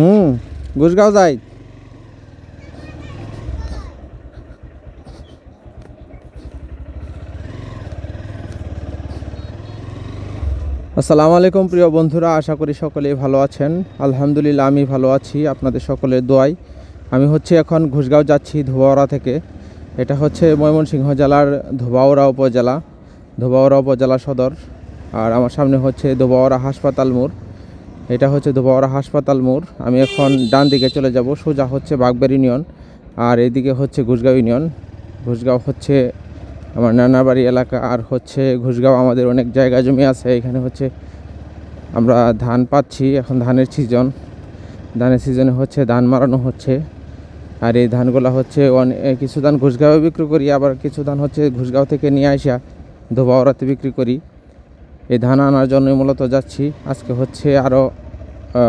হুম গুসগাঁও যাই। আসসালামু আলাইকুম প্রিয় বন্ধুরা, আশা করি সকলেই ভালো আছেন। আলহামদুলিল্লাহ, আমি ভালো আছি, আপনাদের সকলের দোয়াই আমি হচ্ছে এখন ঘুষগাঁও যাচ্ছি ধোবাওড়া থেকে। এটা হচ্ছে ময়মনসিংহ জেলার ধোবাওড়া উপজেলা ধোবাওড়া উপজেলা সদর। আর আমার সামনে হচ্ছে ধোবাওড়া হাসপাতাল মোড়। এটা হচ্ছে ধোবাওড়া হাসপাতাল মোড়। আমি এখন ডান দিকে চলে যাব, সোজা হচ্ছে বাগবের ইউনিয়ন আর এদিকে হচ্ছে ঘুষগাঁও ইউনিয়ন। ঘুষগাঁও হচ্ছে আমার নানার বাড়ি এলাকা আর হচ্ছে ঘুষগাঁও আমাদের অনেক জায়গা জমি আছে। এখানে হচ্ছে আমরা ধান পাচ্ছি, এখন ধানের সিজন। ধানের সিজনে হচ্ছে ধান মারানো হচ্ছে আর এই ধানগুলো হচ্ছে অনেক কিছু ধান ঘুষগাঁও বিক্রি করি, আবার কিছু ধান হচ্ছে ঘুষগাঁও থেকে নিয়ে আসা ধোবাওড়াতে বিক্রি করি। এই ধান আনার জন্য মূলত যাচ্ছি। আজকে হচ্ছে আরও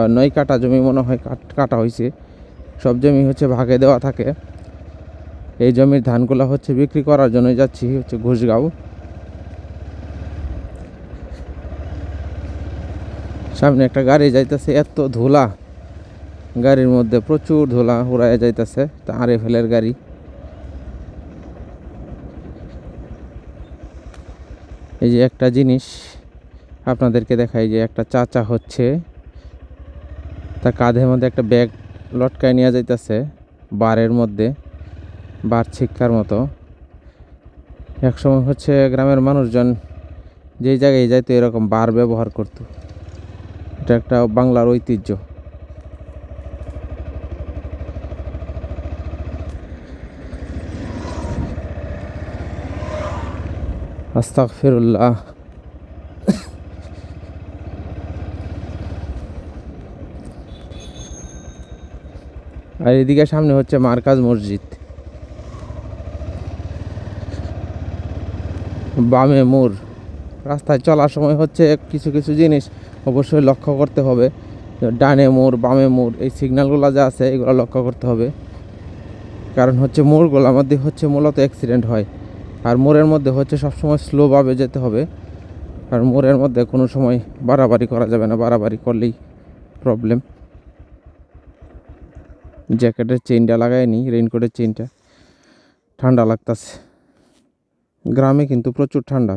নয় কাটা জমি মনে হয় কাট- কাটা হয়েছে সব জমি হচ্ছে ভাগে দেওয়া থাকে। এই জমির ধানগুলো হচ্ছে বিক্রি করার জন্য যাচ্ছি, হচ্ছে ঘুষগাঁও। সামনে একটা গাড়ি যাইতেছে, এত ধুলা। গাড়ির মধ্যে প্রচুর ধুলা উড়াইয়া যাইতেছে, তা আরে ফেলের গাড়ি। এই যে একটা জিনিস, আপনাদেরকে দেখাই যে একটা চাচা হচ্ছে। তার কাঁধের মধ্যে একটা ব্যাগ লটকায় নিয়ে যাইতেছে, বারের মধ্যে, বার শিক্ষার মতো। একসময় হচ্ছে গ্রামের মানুষজন যেই জায়গায় যাইতো এরকম বার ব্যবহার করত। এটা একটা বাংলার ঐতিহ্য। আস্তাগফিরুল্লাহ। আর এদিকে সামনে হচ্ছে মার্কাজ মসজিদ। বামে মোড়। রাস্তায় চলার সময় হচ্ছে কিছু কিছু জিনিস অবশ্যই লক্ষ্য করতে হবে। ডানে মোড়, বামে মোড়, এই সিগন্যালগুলো যা আছে, এগুলো লক্ষ্য করতে হবে। কারণ হচ্ছে মোড়গুলোর মধ্যে হচ্ছে মূলত অ্যাক্সিডেন্ট হয়। আর মোড়ের মধ্যে হচ্ছে সবসময় স্লোভাবে যেতে হবে। আর মোড়ের মধ্যে কোনো সময় বাড়াবাড়ি করা যাবে না, বাড়াবাড়ি করলেই প্রবলেম। জ্যাকেটের চেইনটা লাগাইনি রেইনকোটের চেইনটা। ঠান্ডা লাগতাছে। গ্রামে কিন্তু প্রচুর ঠান্ডা।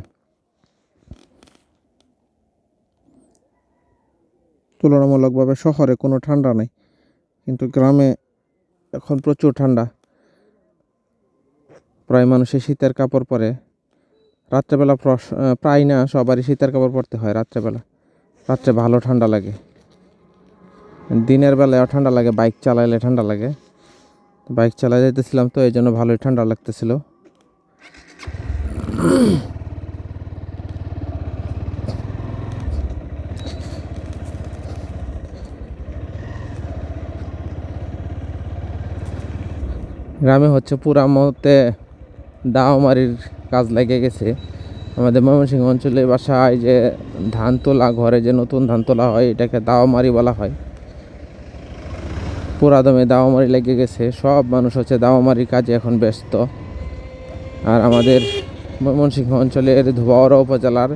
তুলনামূলকভাবে শহরে কোনো ঠান্ডা নাই, কিন্তু গ্রামে এখন প্রচুর ঠান্ডা। প্রায় মানুষের শীতের কাপড় পরে। রাত্রেবেলা প্রায় না, সবারই শীতের কাপড় পরতে হয় রাত্রেবেলা। রাত্রে ভালো ঠান্ডা লাগে। দিনের বেলায় ঠান্ডা লাগে, বাইক চালাইলে ঠান্ডা লাগে। বাইক চালাই যাইতেছিলাম তো এই জন্য ভালোই ঠান্ডা লাগতেছিল। গ্রামে হচ্ছে পুরা মতে দাওমারির কাজ লেগে গেছে। আমাদের ময়মনসিংহ অঞ্চলে বাসায় যে ধান তোলা, ঘরে যে নতুন ধান তোলা হয়, এটাকে দাওমারি বলা হয়। পুরা দমে দাওমারি লেগে গেছে, সব মানুষ হচ্ছে দাওমারির কাজে এখন ব্যস্ত। আর আমাদের ময়মনসিংহ অঞ্চলের ধোবাওড়া উপজেলার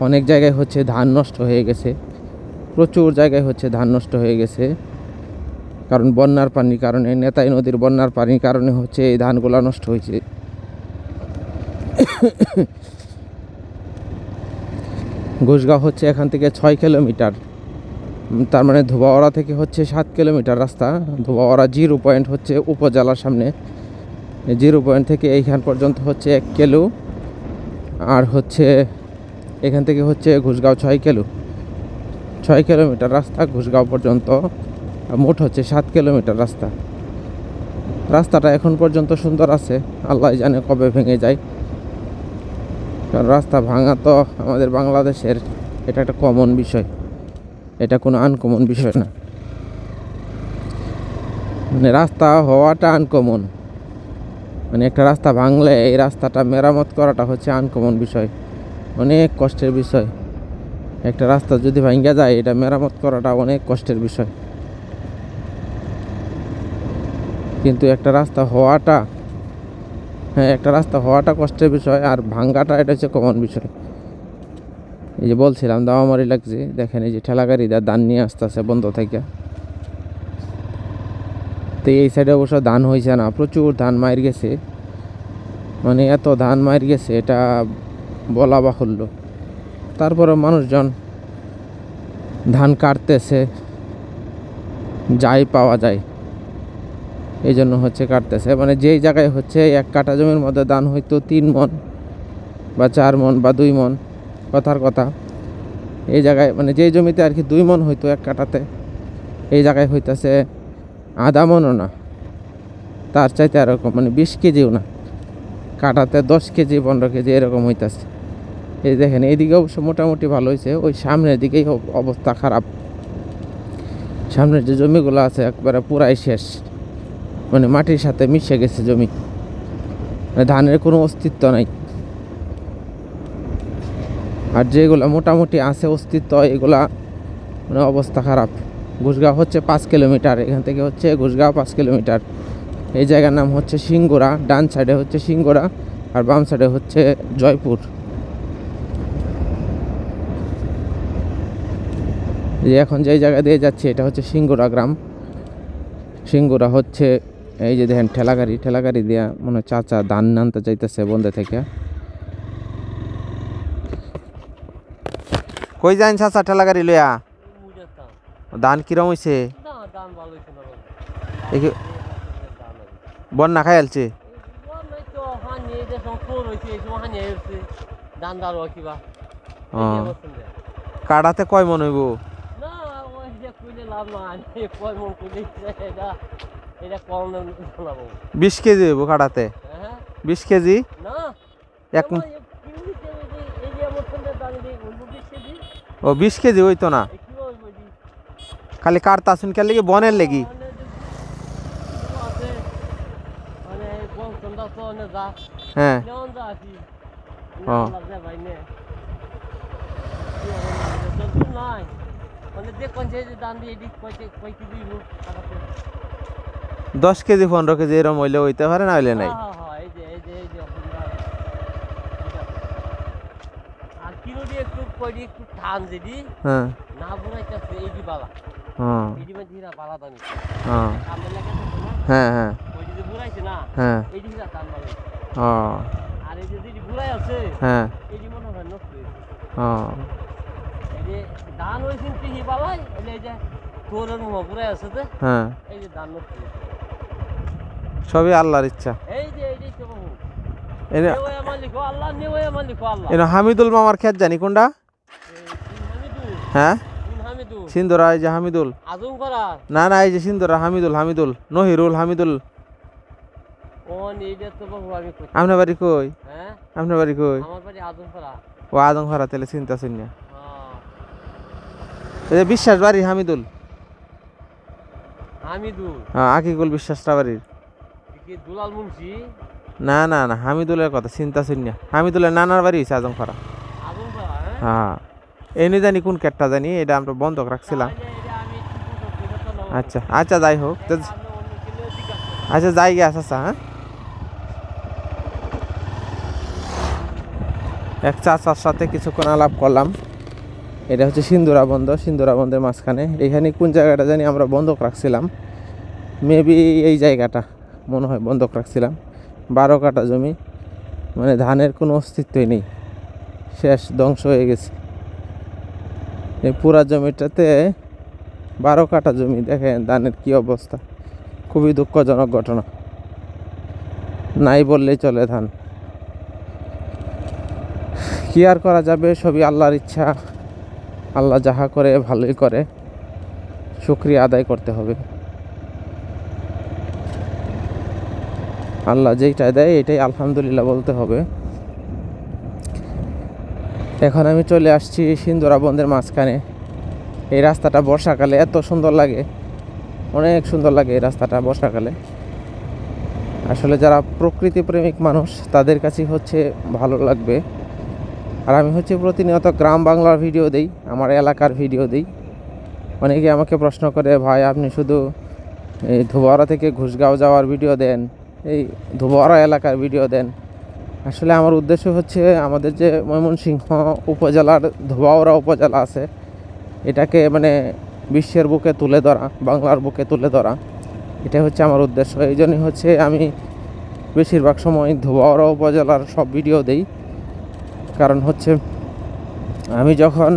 অনেক জায়গায় হচ্ছে ধান নষ্ট হয়ে গেছে। প্রচুর জায়গায় হচ্ছে ধান নষ্ট হয়ে গেছে। কারণ বন্যার পানির কারণে, নেতাই নদীর বন্যার পানির কারণে হচ্ছে এই ধানগুলো নষ্ট হয়েছে। ঘুষগাঁও হচ্ছে এখান থেকে ছয় কিলোমিটার। তার মানে ধোবাওড়া থেকে হচ্ছে সাত কিলোমিটার রাস্তা। ধোবাওড়া জিরো পয়েন্ট হচ্ছে উপজেলার সামনে। জিরো পয়েন্ট থেকে এইখান পর্যন্ত হচ্ছে এক কিলো। আর হচ্ছে এখান থেকে হচ্ছে ঘুষগাঁও ছয় কিলো। ছয় কিলোমিটার রাস্তা ঘুষগাঁও পর্যন্ত। মোট হচ্ছে সাত কিলোমিটার রাস্তা। রাস্তাটা এখন পর্যন্ত সুন্দর আছে। আল্লাহ জানে কবে ভেঙে যায়। কারণ রাস্তা ভাঙা তো আমাদের বাংলাদেশের এটা একটা কমন বিষয়। এটা কোনো আনকমন বিষয় না। মানে রাস্তা হওয়াটা আনকমন মানে একটা রাস্তা ভাঙলে এই রাস্তাটা মেরামত করাটা হচ্ছে আনকমন বিষয়। অনেক কষ্টের বিষয়। একটা রাস্তা যদি ভাঙ্গা যায়, এটা মেরামত করাটা অনেক কষ্টের বিষয়। কিন্তু একটা রাস্তা হওয়াটা হ্যাঁ একটা রাস্তা হওয়াটা কষ্টের বিষয় আর ভাঙ্গাটা এটা হচ্ছে কমন বিষয়। এই যে বলছিলাম দামামারি লাগছে। দেখেন এই যে ঠেলা গাড়িটা দান নিয়ে আসতেছে বন্ধ থেকে। তো এই সাইডে অবশ্য ধান হয়েছে না, প্রচুর ধান মার গেছে। মানে এত ধান মার গেছে, এটা বলা বাহুল্য। তারপরে মানুষজন ধান কাটতেছে, যাই পাওয়া যায়। এই জন্য হচ্ছে কাটতেছে। মানে যেই জায়গায় হচ্ছে, এক কাঠা জমির মধ্যে ধান হয়তো তিন মন বা চার মন বা দুই মন। কথার কথা। এই জায়গায় মানে যেই জমিতে আর কি দুই মন হইতো এক কাটাতে এই জায়গায় হইতাছে আধা মনও না। তার চাইতে এরকম মানে বিশ কেজিও না। কাটাতে দশ কেজি, পনেরো কেজি এরকম হইতাছে। এই দেখেন, এইদিকে অবশ্য মোটামুটি ভালো হয়েছে ওই সামনের দিকেই অবস্থা খারাপ। সামনের যে জমিগুলো আছে একবারে পুরাই শেষ। মানে মাটির সাথে মিশে গেছে জমি। মানে ধানের কোনো অস্তিত্ব নাই। আর যেগুলো মোটামুটি আছে অস্তিত্ব, এগুলা মানে অবস্থা খারাপ। ঘুষগাঁও হচ্ছে পাঁচ কিলোমিটার, এখান থেকে হচ্ছে ঘুষগাঁও পাঁচ কিলোমিটার। এই জায়গার নাম হচ্ছে সিঙ্গুরা, ডান সাইডে হচ্ছে সিঙ্গুরা আর বাম সাইডে হচ্ছে জয়পুর। যে এখন যেই জায়গা দিয়ে যাচ্ছে, এটা হচ্ছে সিঙ্গুরা গ্রাম। সিঙ্গুরা হচ্ছে, এই যে দেখেন, ঠেলাগাড়ি ঠেলাগাড়ি দিয়া মনে চাচা ধান আনতে চাইতেছে বন্ধে থেকে। কই যান চাচা ঠেলাগাড়ি লইয়া? ধান কিরম হইছে? বন্যা খাই আলছে? কাটাতে কয় মন হইব? বিশ কেজি হইব কাটাতে বিশ কেজি? এক ও বিশ কেজি হইতো না। খালি কাটতা শুন কে লেগে বনের লেগি? হ্যাঁ। ও। দশ কেজি পনেরো কেজি এরম হইলে হইতে পারে না হইলে নাই আর কিলো দিয়ে একটু কয়টি একটু ঠান যদি হ্যাঁ। না বুড়াইতেছে এই দি বালা হ্যাঁ। এই দি মানে বালা দামি। হ্যাঁ। কামে হ্যাঁ হ্যাঁ। ওই যে বুড়াইছে না হ্যাঁ। এই দি টান বালা। ও আর এই যে যদি বুড়াই আছে হ্যাঁ। এই যে মনে হয় নষ্ট হয়েছে ও এই যে ধান হয়েছে হি বালাই এই যে তোরের মুহ বুড়াই আছে তো হ্যাঁ। এই যে ধান নষ্ট সবই আল্লাহর ইচ্ছা। এই যে এই যে তো বাবু হামিদুল মামার খেত জানি কোনটা? এই হ্যাঁ? সিন্দুরা এই যে হামিদুল। না না এই যে সিন্দুরা হামিদুল হামিদুল। নহিরুল হামিদুল। আপনার বাড়ি কই? হ্যাঁ? আপনার বাড়ি কই? ও আদম খরা তাহলে চিন্তা শুনিয়া হ্যাঁ। এই যে বিশ্বাস বাড়ি হামিদুল। হামিদু হ্যাঁ আকিকুল বিশ্বাসটা বাড়ির। দুলাল মুন্সি? না না না হামিদুলের কথা চিন্তা শুনিয়া হামিদুলের নানার বাড়ি হয়েছে আজম খরা আজম করা হ্যাঁ? হ্যাঁ। এনে জানি কোন ক্যাটটা জানি, এটা আমরা বন্ধক রাখছিলাম। আচ্ছা আচ্ছা যাই হোক আচ্ছা যাই গে আচ্ছা আচ্ছা হ্যাঁ। এক চাচার সাথে কিছুক্ষণ আলাপ করলাম। এটা হচ্ছে সিন্দুরা বন্ধ, সিন্দুরা বন্ধের মাঝখানে। এখানে কোন জায়গাটা জানি আমরা বন্ধক রাখছিলাম। মেবি এই জায়গাটা, মনে হয় বন্ধক রাখছিলাম। বারো কাটা জমি মানে ধানের কোনো অস্তিত্বই নেই। শেষ, ধ্বংস হয়ে গেছে। এই পুরা জমিটাতে বারো কাটা জমি দেখেন, ধানের কি অবস্থা। খুবই দুঃখজনক ঘটনা। নাই বললেই চলে ধান। কি আর করা যাবে? সবই আল্লাহর ইচ্ছা। আল্লাহ যাহা করে, ভালোই করে। শুক্রিয়া আদায় করতে হবে। আল্লাহ যেইটা দেয়, এটাই আলহামদুলিল্লাহ বলতে হবে। এখন আমি চলে আসছি সিন্দুরা বন্ধের মাঝখানে। এই রাস্তাটা বর্ষাকালে এত সুন্দর লাগে। অনেক সুন্দর লাগে এই রাস্তাটা বর্ষাকালে। আসলে যারা প্রকৃতি প্রেমিক মানুষ, তাদের কাছেই হচ্ছে ভালো লাগবে। আর আমি হচ্ছে প্রতিনিয়ত গ্রাম বাংলার ভিডিও দেই, আমার এলাকার ভিডিও দিই। অনেকে আমাকে প্রশ্ন করে, ভাই, আপনি শুধু এই ধোবাড়া থেকে ঘুষগাঁও যাওয়ার ভিডিও দেন, এই ধোবাড়া এলাকার ভিডিও দেন। আসলে আমার উদ্দেশ্য হচ্ছে আমাদের যে ময়মনসিংহ উপজেলার ধোবাওড়া উপজেলা আছে, এটাকে মানে বিশ্বের বুকে তুলে ধরা, বাংলার বুকে তুলে ধরা। এটা হচ্ছে আমার উদ্দেশ্য। এই জন্যই হচ্ছে আমি বেশিরভাগ সময় ধোবাওড়া উপজেলার সব ভিডিও দেই। কারণ হচ্ছে আমি যখন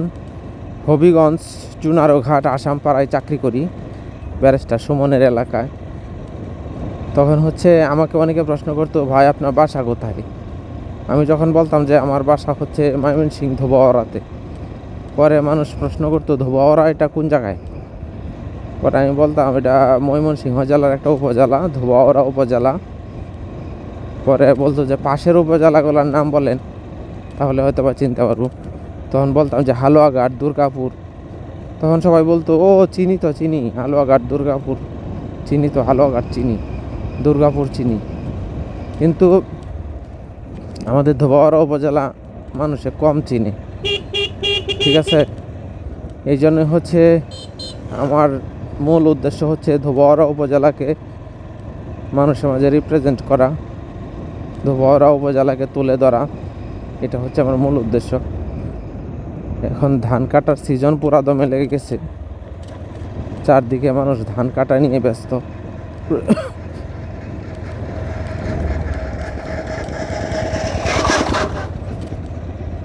হবিগঞ্জ চুনারো ঘাট আসামপাড়ায় চাকরি করি, ব্যারিস্টার সুমনের এলাকায়, তখন হচ্ছে আমাকে অনেকে প্রশ্ন করতো, ভাই, আপনার বাসা কোথায়? আমি যখন বলতাম যে আমার বাসা হচ্ছে ময়মনসিং ধোবাওড়াতে পরে মানুষ প্রশ্ন করতো ধোবাওড়া এটা কোন জায়গায়? পরে আমি বলতাম, এটা ময়মনসিংহ জেলার একটা উপজেলা ধোবাওড়া উপজেলা। পরে বলতো যে, পাশের উপজেলাগুলোর নাম বলেন, তাহলে হয়তো বা চিনতে পারব। তখন বলতাম যে, হালুয়াঘাট, দুর্গাপুর। তখন সবাই বলতো, ও, চিনি তো, চিনি, হালুয়াঘাট, দুর্গাপুর। চিনি তো, হালুয়াঘাট চিনি, দুর্গাপুর চিনি। কিন্তু আমাদের ধোবাওয়ারা উপজেলা মানুষে কম চিনে। ঠিক আছে? এই জন্য হচ্ছে আমার মূল উদ্দেশ্য হচ্ছে ধোবাওয়ারা উপজেলাকে মানুষের মাঝে রিপ্রেজেন্ট করা ধোবাওয়ারা উপজেলাকে তুলে ধরা, এটা হচ্ছে আমার মূল উদ্দেশ্য। এখন ধান কাটার সিজন পুরা দমে লেগে গেছে। চারদিকে মানুষ ধান কাটা নিয়ে ব্যস্ত।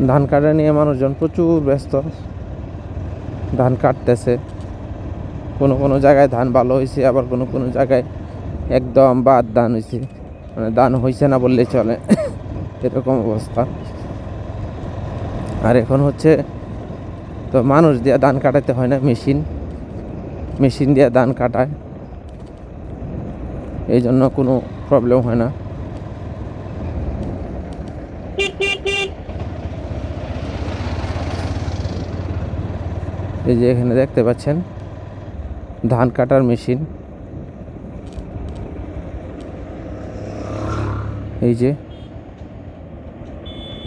ধান কাটা নিয়ে মানুষজন প্রচুর ব্যস্ত। ধান কাটতেছে। কোনো কোনো জায়গায় ধান ভালো হয়েছে, আবার কোনো কোনো জায়গায় একদম বাদ ধান হয়েছে। মানে ধান হয়েছে না বললেই চলে। এরকম অবস্থা। আর এখন হচ্ছে, তো মানুষ দিয়ে ধান কাটাতে হয় না, মেশিন। মেশিন দিয়ে ধান কাটায়। এই জন্য কোনো প্রবলেম হয় না। এই যে এখানে দেখতে পাচ্ছেন, ধান কাটার মেশিন। এই যে,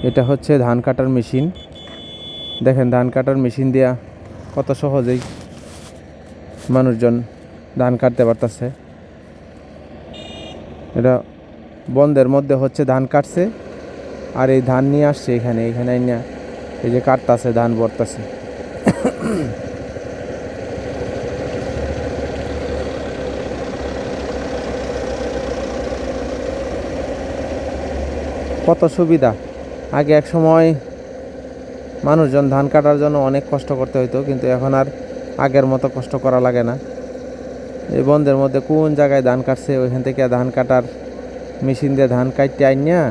এটা হচ্ছে ধান কাটার মেশিন। দেখেন, ধান কাটার মেশিন দিয়া কত সহজেই মানুষজন ধান কাটতে পারতেছে। এটা বন্ধের মধ্যে হচ্ছে ধান কাটছে, আর এই ধান নিয়ে আসছে এখানে। এখানে এই যে কাটতাছে, ধান ভরতাছে। কত সুবিধা? আগে এক সময় মানুষজন ধান কাটার জন্য অনেক কষ্ট করতে হইতো, কিন্তু এখন আর আগের মতো কষ্ট করা লাগে না। এই বন্ধের মধ্যে কোন জায়গায় ধান কাটছে, ওইখান থেকে ধান কাটার মেশিন দিয়ে ধান কাটতে আইনিয়া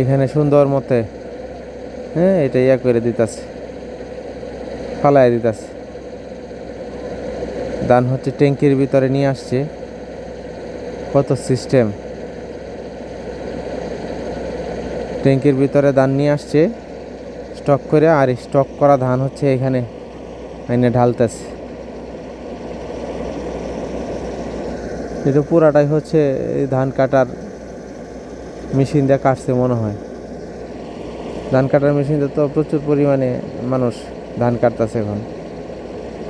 এখানে সুন্দর মতে হ্যাঁ এটা ইয়া করে দিতাছে ফালাই দিতাছে। ধান হচ্ছে ট্যাঙ্কির ভিতরে নিয়ে আসছে, কত সিস্টেম ট্যাঙ্কির ভিতরে ধান নিয়ে আসছে। স্টক করে, আর স্টক করা ধান হচ্ছে এখানে, এনে ঢালতেছে। এটা পুরাটাই হচ্ছে ধান কাটার মেশিন দিয়ে কাটছে মনে হয়। ধান কাটার মেশিনতে তো প্রচুর পরিমাণে মানুষ ধান কাটতেছে এখন।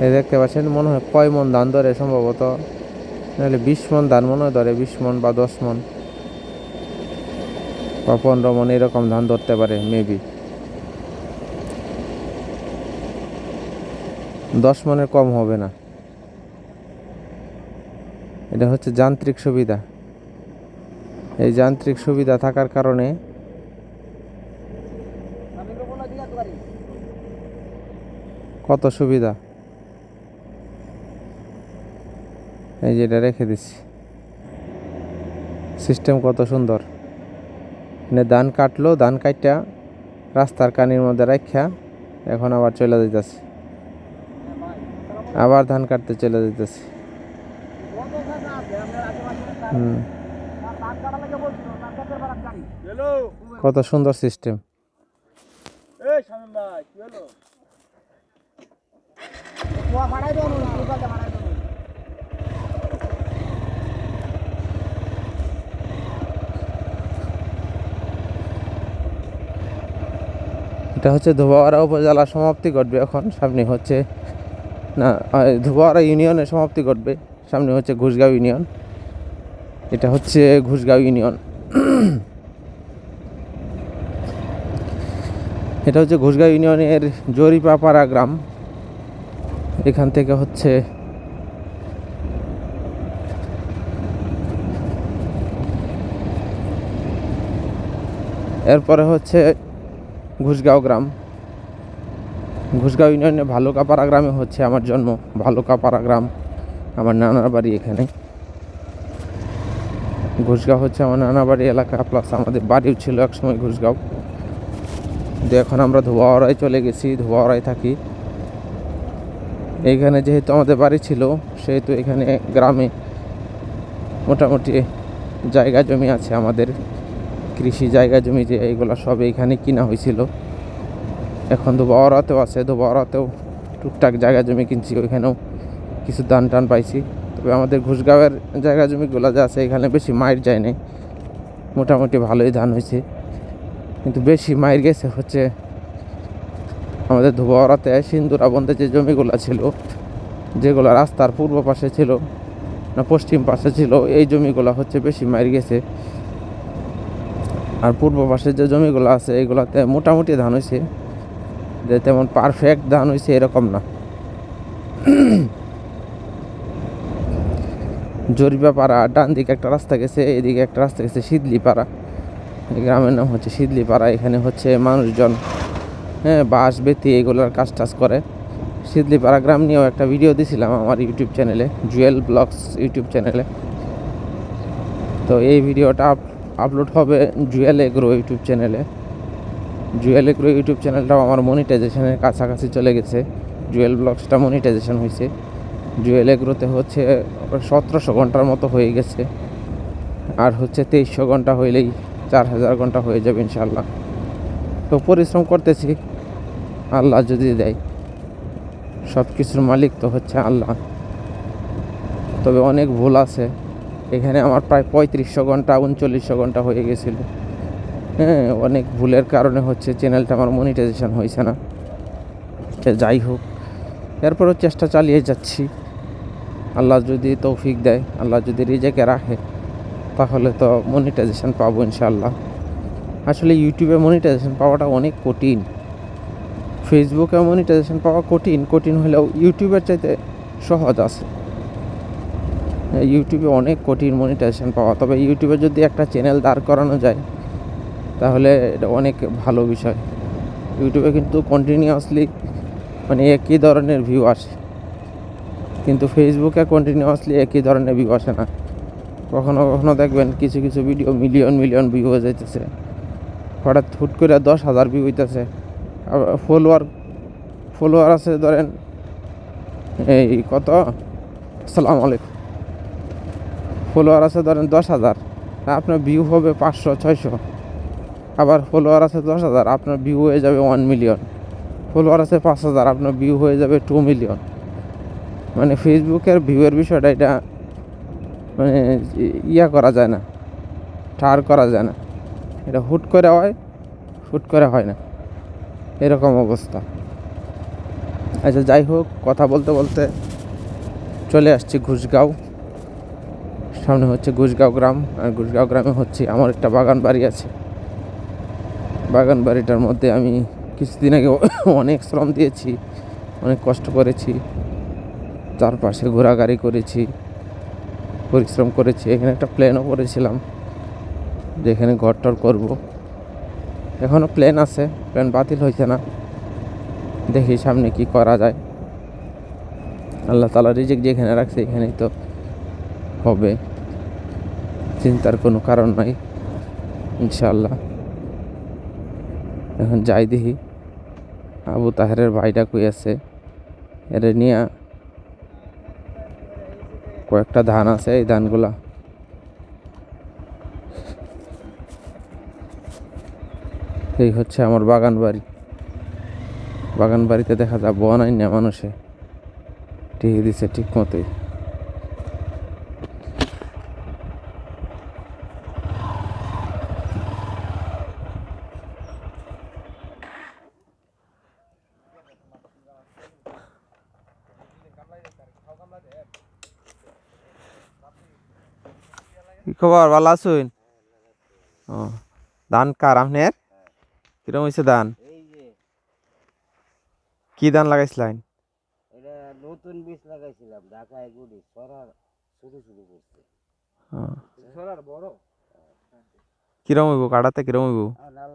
এই দেখতে পাচ্ছেন, মনে হয় কয় মন ধান ধরে সম্ভবত, নাহলে বিশ মন ধান মনে হয় ধরে, বিশ মন বা দশ মন। বা পনেরো মন এরকম ধান ধরতে পারে মেবি দশ মনের কম হবে না। এটা হচ্ছে যান্ত্রিক সুবিধা। এই যান্ত্রিক সুবিধা থাকার কারণে কত সুবিধা? এই যে এটা রেখে দিচ্ছি। সিস্টেম কত সুন্দর। মানে ধান কাটলো, ধান কাটটা রাস্তার কানির মধ্যে রাখা এখন আবার চলে যেতেছে আবার ধান কাটতে চলে যেতেছে কত সুন্দর সিস্টেম। ভাই, কি হলো? এটা হচ্ছে ধোবাওয়ারা উপজেলা সমাপ্তি ঘটবে এখন, সামনে হচ্ছে, না ধোবাওয়ারা ইউনিয়নের সমাপ্তি ঘটবে, সামনে হচ্ছে ঘুষগাঁও ইউনিয়ন। এটা হচ্ছে ঘুষগাঁও ইউনিয়ন। এটা হচ্ছে ঘুষগাঁও ইউনিয়নের জরিপাপাড়া গ্রাম। এখান থেকে হচ্ছে, এরপরে হচ্ছে ঘুষগাঁও গ্রাম। ঘুষগাঁও ইউনিয়নে ভালুকাপাড়া গ্রামে হচ্ছে আমার জন্ম, ভালুকাপাড়া গ্রাম। আমার নানার বাড়ি এখানে। ঘুষগাঁও হচ্ছে আমার নানার বাড়ি এলাকা প্লাস আমাদের বাড়িও ছিল একসময় ঘুষগাঁও কিন্তু এখন আমরা ধোয়াওড়ায় চলে গেছি ধোয়াওড়ায় থাকি। এইখানে যেহেতু আমাদের বাড়ি ছিল, সেহেতু এখানে গ্রামে মোটামুটি জায়গা জমি আছে আমাদের। কৃষি জায়গা, জমি যে এইগুলো সব এইখানে কিনা হয়েছিল। এখন ধোবাওয়ারাতেও আছে ধোবাওয়ারাতেও টুকটাক জায়গা জমি কিনছি, ওইখানেও কিছু দান টান পাইছি। তবে আমাদের ঘুষগাঁওয়ের জায়গা জমিগুলো যা আছে, এখানে বেশি মায়ের যায় নাই। মোটামুটি ভালোই ধান হয়েছে। কিন্তু বেশি মায়ের গেছে হচ্ছে আমাদের ধোবাওয়ারাতে সিন্দুরা বন্ধে যে জমিগুলো ছিল, যেগুলো রাস্তার পূর্ব পাশে ছিল না পশ্চিম পাশে ছিল, এই জমিগুলো হচ্ছে বেশি মার গেছে। আর পূর্ব পাশে যে জমিগুলো আছে এইগুলাতে মোটামুটি ধান হয়েছে যে তেমন পারফেক্ট ধান হয়েছে এরকম না। জরিপা পাড়া ডান দিকে একটা রাস্তা গেছে, এদিকে একটা রাস্তা গেছে শীতলি পাড়া এই গ্রামের নাম হচ্ছে শীতলি পাড়া এখানে হচ্ছে মানুষজন হ্যাঁ বাঁশ, বেতি এগুলোর কাজ টাজ করে। শীতলিপাড়া গ্রাম নিয়েও একটা ভিডিও দিয়েছিলাম আমার ইউটিউব চ্যানেলে জুয়েল ব্লগস ইউটিউব চ্যানেলে তো এই ভিডিওটা আপলোড হবে জুয়েল এগ্রো ইউটিউব চ্যানেলে। জুয়েল এগ্রো ইউটিউব চ্যানেলটাও আমার মনিটাইজেশনের কাছাকাছি চলে গেছে। জুয়েল ব্লগসটা মনিটাইজেশন হয়েছে। জুয়েল এগ্রোতে হচ্ছে সতেরোশো ঘণ্টার মতো হয়ে গেছে। আর হচ্ছে তেইশশো ঘণ্টা হইলেই চার হাজার ঘণ্টা হয়ে যাবে ইনশাল্লাহ তো পরিশ্রম করতেছি। আল্লাহ যদি দেয়। সব কিছুর মালিক তো হচ্ছে আল্লাহ। তবে অনেক ভুল আছে। এখানে আমার প্রায় পঁয়ত্রিশশো ঘণ্টা, উনচল্লিশশো ঘণ্টা হয়ে গেছিল। হ্যাঁ অনেক ভুলের কারণে হচ্ছে চ্যানেলটা আমার মনিটাইজেশন হয়েছে না। যাই হোক, এরপরও চেষ্টা চালিয়ে যাচ্ছি। আল্লাহ যদি তৌফিক দেয়, আল্লাহ যদি রিজেকে রাখে, তাহলে তো মনিটাইজেশন পাবো ইনশাল্লাহ আসলে ইউটিউবে মনিটাইজেশন পাওয়াটা অনেক কঠিন। ফেসবুকে মনিটাইজেশন পাওয়া কঠিন কঠিন হলেও ইউটিউবের চাইতে সহজ আছে। ইউটিউবে অনেক কঠিন মনিটাইজেশন পাওয়া। তবে ইউটিউবে যদি একটা চ্যানেল দাঁড় করানো যায়, তাহলে এটা অনেক ভালো বিষয়। ইউটিউবে কিন্তু কন্টিনিউয়াসলি মানে একই ধরনের ভিউ আসে। কিন্তু ফেসবুকে কন্টিনিউয়াসলি একই ধরনের ভিউ আসে না। কখনো কখনো দেখবেন কিছু কিছু ভিডিও মিলিয়ন মিলিয়ন ভিউ হয়ে যাইতেছে। হঠাৎ হুট করে দশ হাজার ভিউ হইতেছে। ফলোয়ার ফলোয়ার আছে ধরেন, এই কত? আসসালামু আলাইকুম। ফলোয়ার আছে ধরেন দশ হাজার আপনার ভিউ হবে পাঁচশো, ছয়শো। আবার ফলোয়ার আছে দশ হাজার, আপনার ভিউ হয়ে যাবে ওয়ান মিলিয়ন ফলোয়ার আছে পাঁচ হাজার, আপনার ভিউ হয়ে যাবে টু মিলিয়ন মানে ফেসবুকের ভিউয়ের বিষয়টা এটা মানে ইয়া করা যায় না ঠার করা যায় না। এটা হুট করে হয়, হুট করে হয় না। এরকম অবস্থা। আচ্ছা যাই হোক, কথা বলতে বলতে চলে আসছি ঘুষগাঁও। সামনে হচ্ছে ঘুষগাঁও গ্রাম, আর ঘুষগাঁও গ্রামে হচ্ছে আমার একটা বাগান বাড়ি আছে। বাগান বাড়িটার মধ্যে আমি কিছুদিন আগে অনেক শ্রম দিয়েছি, অনেক কষ্ট করেছি চারপাশে ঘোরাঘুরি করেছি, পরিশ্রম করেছি, এখানে একটা প্ল্যানও করেছিলাম যেখানে ঘর টর করব। এখনও প্ল্যান আছে প্ল্যান বাতিল হয়েছে না। দেখি সামনে কি করা যায়। আল্লাহ তালা রিজিক যেখানে রাখছে এখানেই তো হবে। চিন্তার কোনো কারণ নাই ইনশাল্লাহ এখন যাই দেখি, আবু তাহেরের ভাইটা কই আছে? এরে নিয়ে, কয়েকটা ধান আছে এই ধানগুলা। এই হচ্ছে আমার বাগান বাড়ি। বাগান বাড়িতে দেখা যায় বনাই না মানুষে। ঠিক দিছে ঠিক মতোই খবর ভালো আছুন? ও ধান কার আপনার? কিরম হয়েছে ধান? কি ধান লাগাইছিলেন? নতুন বীজ লাগাইছিলাম ঢাকায় গুড়ি সরার শুরু শুরু করছে সরার বড়? কিরম হইব কাটাতে কিরম হইব? আল্লাহ